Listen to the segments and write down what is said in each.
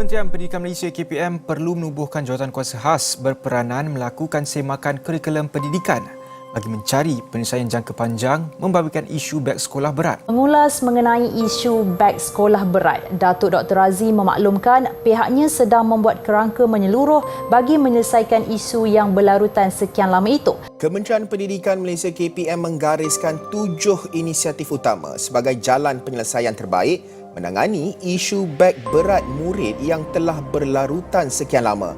Kementerian Pendidikan Malaysia KPM perlu menubuhkan jawatan kuasa khas berperanan melakukan semakan kurikulum pendidikan bagi mencari penyelesaian jangka panjang membabitkan isu beg sekolah berat. Mengulas mengenai isu beg sekolah berat, Datuk Dr. Razi memaklumkan pihaknya sedang membuat kerangka menyeluruh bagi menyelesaikan isu yang berlarutan sekian lama itu. Kementerian Pendidikan Malaysia KPM menggariskan tujuh inisiatif utama sebagai jalan penyelesaian terbaik menangani isu beg berat murid yang telah berlarutan sekian lama.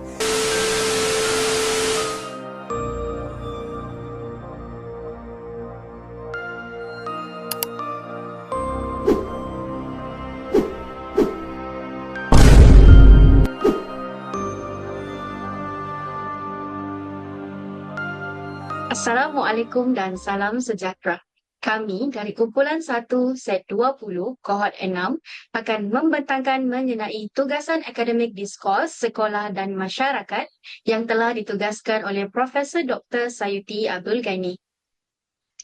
Assalamualaikum dan salam sejahtera. Kami dari kumpulan 1 set 20 kohort 6 akan membentangkan mengenai tugasan akademik diskos sekolah dan masyarakat yang telah ditugaskan oleh Profesor Dr. Sayuti Abdul Ghani.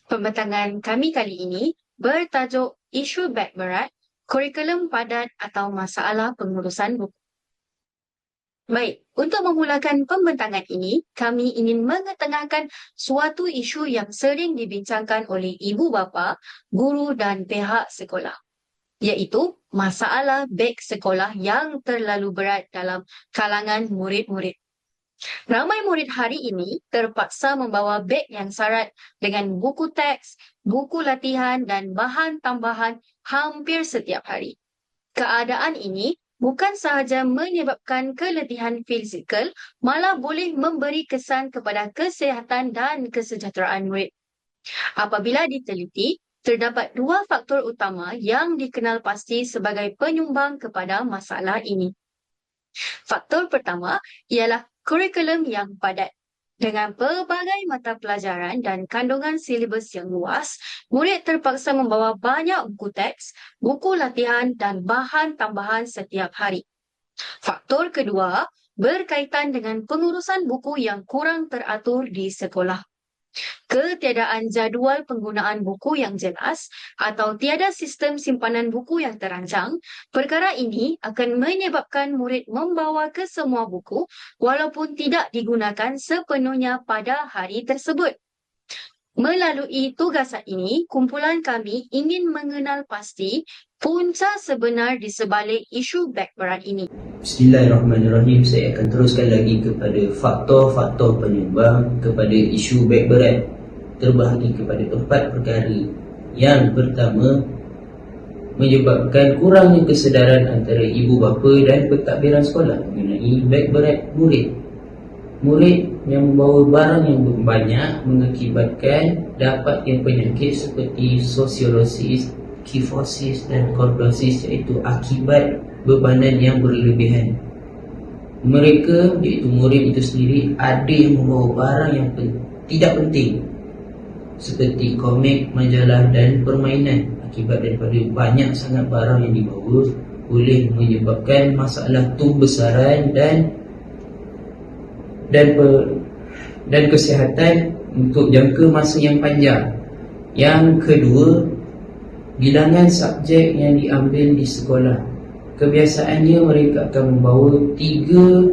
Pembentangan kami kali ini bertajuk isu beg berat, kurikulum padat atau masalah pengurusan buku. Baik, untuk memulakan pembentangan ini, kami ingin mengetengahkan suatu isu yang sering dibincangkan oleh ibu bapa, guru dan pihak sekolah, iaitu masalah beg sekolah yang terlalu berat dalam kalangan murid-murid. Ramai murid hari ini terpaksa membawa beg yang syarat dengan buku teks, buku latihan dan bahan tambahan hampir setiap hari. Keadaan ini bukan sahaja menyebabkan keletihan fizikal, malah boleh memberi kesan kepada kesihatan dan kesejahteraan murid. Apabila diteliti, terdapat dua faktor utama yang dikenal pasti sebagai penyumbang kepada masalah ini. Faktor pertama ialah kurikulum yang padat. Dengan pelbagai mata pelajaran dan kandungan silibus yang luas, murid terpaksa membawa banyak buku teks, buku latihan dan bahan tambahan setiap hari. Faktor kedua berkaitan dengan pengurusan buku yang kurang teratur di sekolah ketiadaan jadual penggunaan buku yang jelas atau tiada sistem simpanan buku yang terancang, perkara ini akan menyebabkan murid membawa ke semua buku walaupun tidak digunakan sepenuhnya pada hari tersebut. Melalui tugasan ini, kumpulan kami ingin mengenal pasti punca sebenar di sebalik isu berat ini. Bismillahirrahmanirrahim. Saya akan teruskan lagi kepada faktor-faktor penyumbang kepada isu berat terbahagi kepada empat perkara. Yang pertama, menyebabkan kurangnya kesedaran antara ibu bapa dan pentadbiran sekolah mengenai beg berat murid. Murid yang membawa barang yang banyak mengakibatkan dapatnya penyakit seperti sosiolosis, kifosis dan kordosis iaitu akibat bebanan yang berlebihan. Mereka, iaitu murid itu sendiri, ada yang membawa barang yang pen tidak penting seperti komik, majalah dan permainan akibat daripada banyak sangat barang yang dibawa boleh menyebabkan masalah tumbesaran dan dan dan kesihatan untuk jangka masa yang panjang. Yang kedua, bilangan subjek yang diambil di sekolah. Kebiasaannya mereka akan membawa tiga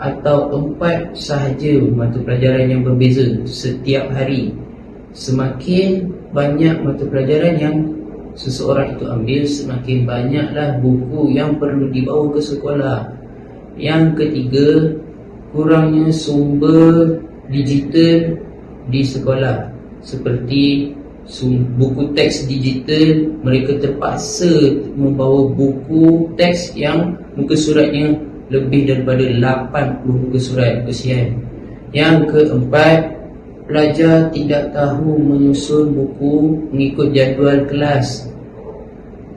atau empat sahaja mata pelajaran yang berbeza setiap hari. Semakin banyak mata pelajaran yang seseorang itu ambil, semakin banyaklah buku yang perlu dibawa ke sekolah. Yang ketiga, kurangnya sumber digital di sekolah seperti buku teks digital mereka terpaksa membawa buku teks yang muka suratnya lebih daripada 80 muka surat kesian yang keempat pelajar tidak tahu menyusun buku mengikut jadual kelas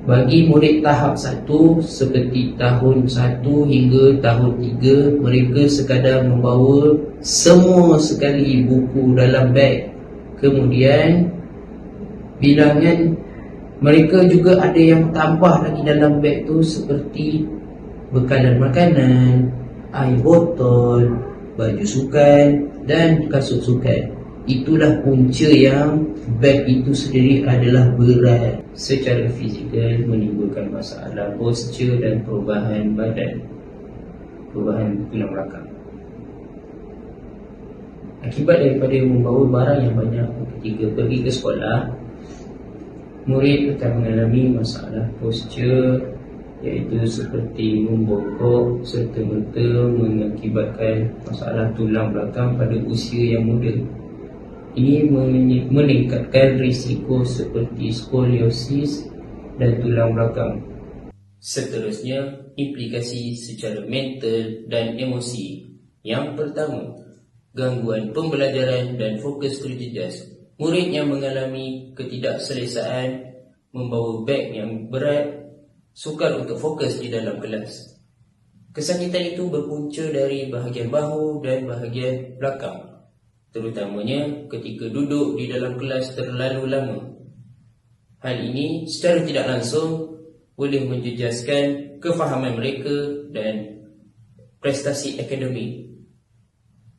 bagi murid tahap 1 seperti tahun 1 hingga tahun 3 mereka sekadar membawa semua sekali buku dalam beg. Kemudian bilangan mereka juga ada yang tambah lagi dalam beg tu seperti bekalan makanan, air botol, baju sukan dan kasut sukan. Itulah punca yang beg itu sendiri adalah berat. Secara fizikal menimbulkan masalah postur dan perubahan badan. Perubahan tulang belakang. Akibat daripada membawa barang yang banyak ketika pergi ke sekolah, murid akan mengalami masalah postur iaitu seperti membongkok serta merta mengakibatkan masalah tulang belakang pada usia yang muda. Ini meningkatkan risiko seperti skoliosis dan tulang belakang. Seterusnya, implikasi secara mental dan emosi. Yang pertama, gangguan pembelajaran dan fokus terjejas. Murid yang mengalami ketidakselesaan membawa beg yang berat sukar untuk fokus di dalam kelas. Kesakitan itu berpunca dari bahagian bahu dan bahagian belakang, terutamanya ketika duduk di dalam kelas terlalu lama. Hal ini secara tidak langsung boleh menjejaskan kefahaman mereka dan prestasi akademik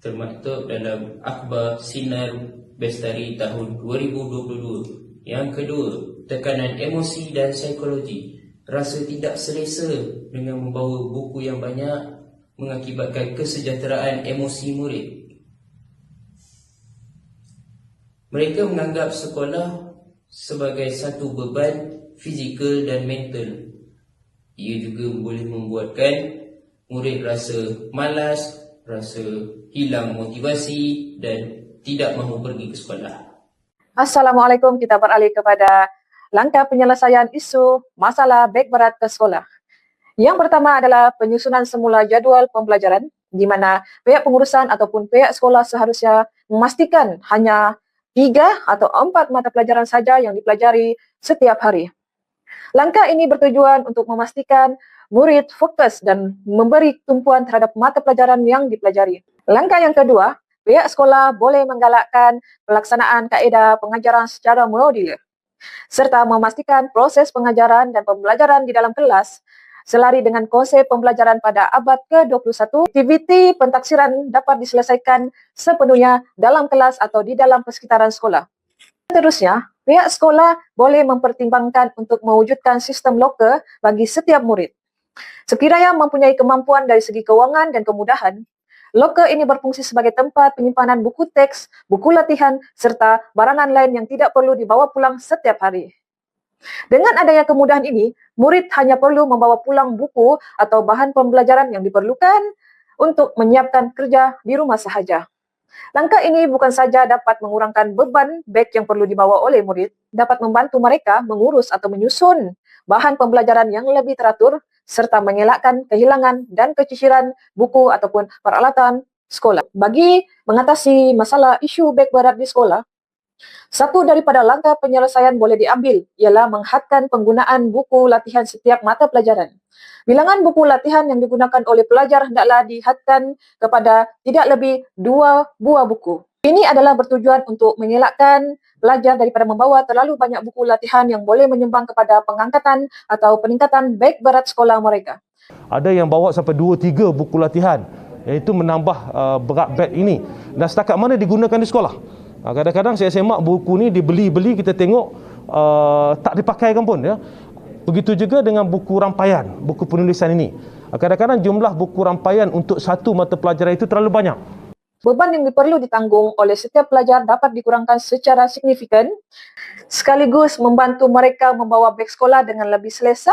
termaktub dalam akhbar Sinar Bestari tahun 2022. Yang kedua, tekanan emosi dan psikologi. Rasa tidak selesa dengan membawa buku yang banyak mengakibatkan kesejahteraan emosi murid. Mereka menganggap sekolah sebagai satu beban fizikal dan mental. Ia juga boleh membuatkan murid rasa malas, rasa hilang motivasi dan tidak mahu pergi ke sekolah. Assalamualaikum, kita beralih kepada langkah penyelesaian isu masalah beg berat ke sekolah. Yang pertama adalah penyusunan semula jadual pembelajaran di mana pihak pengurusan ataupun pihak sekolah seharusnya memastikan hanya tiga atau empat mata pelajaran saja yang dipelajari setiap hari. Langkah ini bertujuan untuk memastikan murid fokus dan memberi tumpuan terhadap mata pelajaran yang dipelajari. Langkah yang kedua, pihak sekolah boleh menggalakkan pelaksanaan kaedah pengajaran secara modular serta memastikan proses pengajaran dan pembelajaran di dalam kelas selari dengan konsep pembelajaran pada abad ke-21. Aktiviti pentaksiran dapat diselesaikan sepenuhnya dalam kelas atau di dalam persekitaran sekolah. Seterusnya, pihak sekolah boleh mempertimbangkan untuk mewujudkan sistem loker bagi setiap murid. Sekiranya mempunyai kemampuan dari segi kewangan dan kemudahan, loker ini berfungsi sebagai tempat penyimpanan buku teks, buku latihan, serta barangan lain yang tidak perlu dibawa pulang setiap hari. Dengan adanya kemudahan ini, murid hanya perlu membawa pulang buku atau bahan pembelajaran yang diperlukan untuk menyiapkan kerja di rumah sahaja. Langkah ini bukan saja dapat mengurangkan beban beg yang perlu dibawa oleh murid, dapat membantu mereka mengurus atau menyusun bahan pembelajaran yang lebih teratur serta mengelakkan kehilangan dan keciciran buku ataupun peralatan sekolah. Bagi mengatasi masalah isu beg berat di sekolah, satu daripada langkah penyelesaian boleh diambil ialah menghadkan penggunaan buku latihan setiap mata pelajaran. Bilangan buku latihan yang digunakan oleh pelajar hendaklah dihadkan kepada tidak lebih dua buah buku. Ini adalah bertujuan untuk mengelakkan pelajar daripada membawa terlalu banyak buku latihan yang boleh menyumbang kepada pengangkatan atau peningkatan beg berat sekolah mereka. Ada yang bawa sampai 2 3 buku latihan iaitu menambah uh, berat beg ini. Dan setakat mana digunakan di sekolah? Uh, kadang-kadang saya semak buku ni dibeli-beli kita tengok uh, tak dipakaikan pun ya. Begitu juga dengan buku rampaian, buku penulisan ini. Uh, kadang-kadang jumlah buku rampaian untuk satu mata pelajaran itu terlalu banyak. Beban yang perlu ditanggung oleh setiap pelajar dapat dikurangkan secara signifikan sekaligus membantu mereka membawa beg sekolah dengan lebih selesa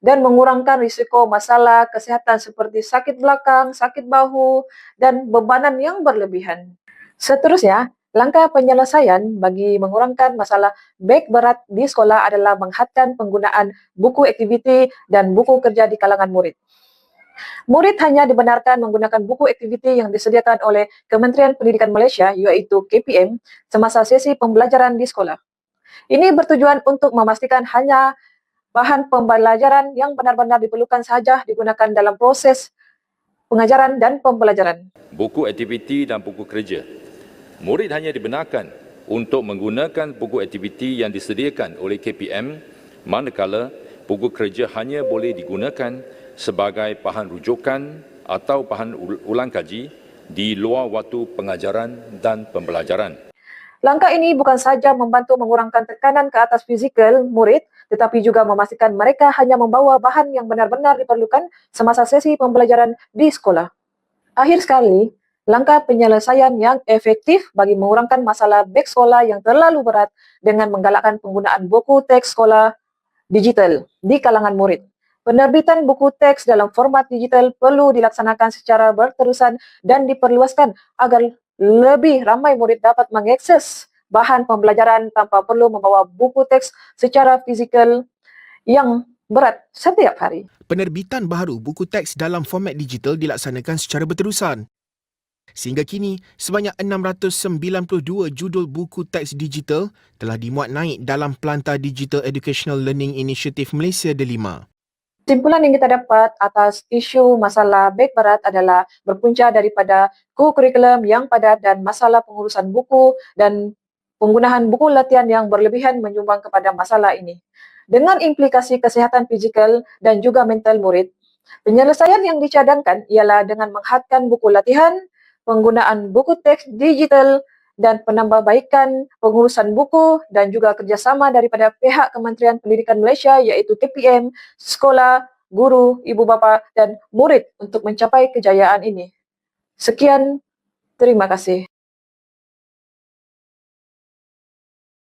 dan mengurangkan risiko masalah kesihatan seperti sakit belakang, sakit bahu dan bebanan yang berlebihan. Seterusnya, langkah penyelesaian bagi mengurangkan masalah beg berat di sekolah adalah menghadkan penggunaan buku aktiviti dan buku kerja di kalangan murid. Murid hanya dibenarkan menggunakan buku aktiviti yang disediakan oleh Kementerian Pendidikan Malaysia iaitu KPM semasa sesi pembelajaran di sekolah. Ini bertujuan untuk memastikan hanya bahan pembelajaran yang benar-benar diperlukan sahaja digunakan dalam proses pengajaran dan pembelajaran. buku aktiviti dan buku kerja. Murid hanya dibenarkan untuk menggunakan buku aktiviti yang disediakan oleh KPM manakala buku kerja hanya boleh digunakan sebagai bahan rujukan atau bahan ul- ulang kaji di luar waktu pengajaran dan pembelajaran. Langkah ini bukan saja membantu mengurangkan tekanan ke atas fizikal murid, tetapi juga memastikan mereka hanya membawa bahan yang benar-benar diperlukan semasa sesi pembelajaran di sekolah. Akhir sekali, langkah penyelesaian yang efektif bagi mengurangkan masalah beg sekolah yang terlalu berat dengan menggalakkan penggunaan buku teks sekolah digital di kalangan murid. Penerbitan buku teks dalam format digital perlu dilaksanakan secara berterusan dan diperluaskan agar lebih ramai murid dapat mengakses bahan pembelajaran tanpa perlu membawa buku teks secara fizikal yang berat setiap hari. Penerbitan baharu buku teks dalam format digital dilaksanakan secara berterusan. Sehingga kini, sebanyak 692 judul buku teks digital telah dimuat naik dalam Pelantar Digital Educational Learning Initiative Malaysia D5. Simpulan yang kita dapat atas isu masalah beg berat adalah berpunca daripada kurikulum yang padat dan masalah pengurusan buku dan penggunaan buku latihan yang berlebihan menyumbang kepada masalah ini. Dengan implikasi kesihatan fizikal dan juga mental murid, penyelesaian yang dicadangkan ialah dengan menghadkan buku latihan, penggunaan buku teks digital dan penambahbaikan pengurusan buku dan juga kerjasama daripada pihak Kementerian Pendidikan Malaysia iaitu KPM, sekolah, guru, ibu bapa dan murid untuk mencapai kejayaan ini. Sekian, terima kasih.